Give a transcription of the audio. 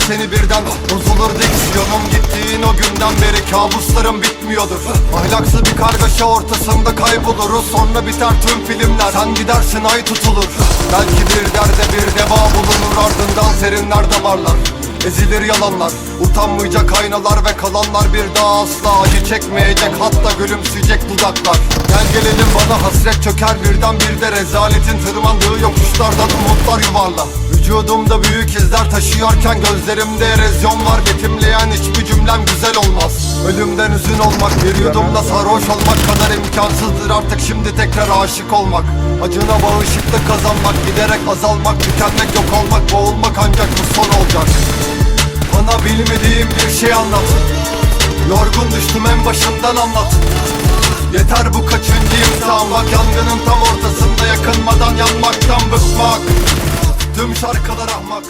ben seni birden Bozulur diksiyonum gittiğin o günden beri Kabuslarım bitmiyordur. Ahlaksız bir kargaşa ortasında kayboluruz. Sonra biter tüm filmler. Sen gidersin ay tutulur. Belki bir derde bir deva bulunur. Ardından serinler damarlar Ezilir yalanlar Utanmayacak aynalar ve kalanlar bir daha asla acı çekmeyecek. Hatta gülümseyecek dudaklar. Gel gelelim bana hasret çöker birden bir de Rezaletin tırmandığı yokuşlardan umutlar yuvarla Vücudumda büyük izler taşıyorken gözlerimde erozyon var. Betimleyen hiçbir cümlem güzel olmaz. Ölümden üzün olmak bir yudumda sarhoş olmak kadar imkansızdır. Artık şimdi tekrar aşık olmak Acına bağışıklık kazanmak giderek azalmak tükenmek yok olmak boğulmak ancak bilmediğim bir şey anlat Yorgun düştüm en başından anlat Yeter bu kaçıncı imtihan Bak yangının tam ortasında yakınmadan yanmaktan bıkmak. Tüm şarkılar ahmak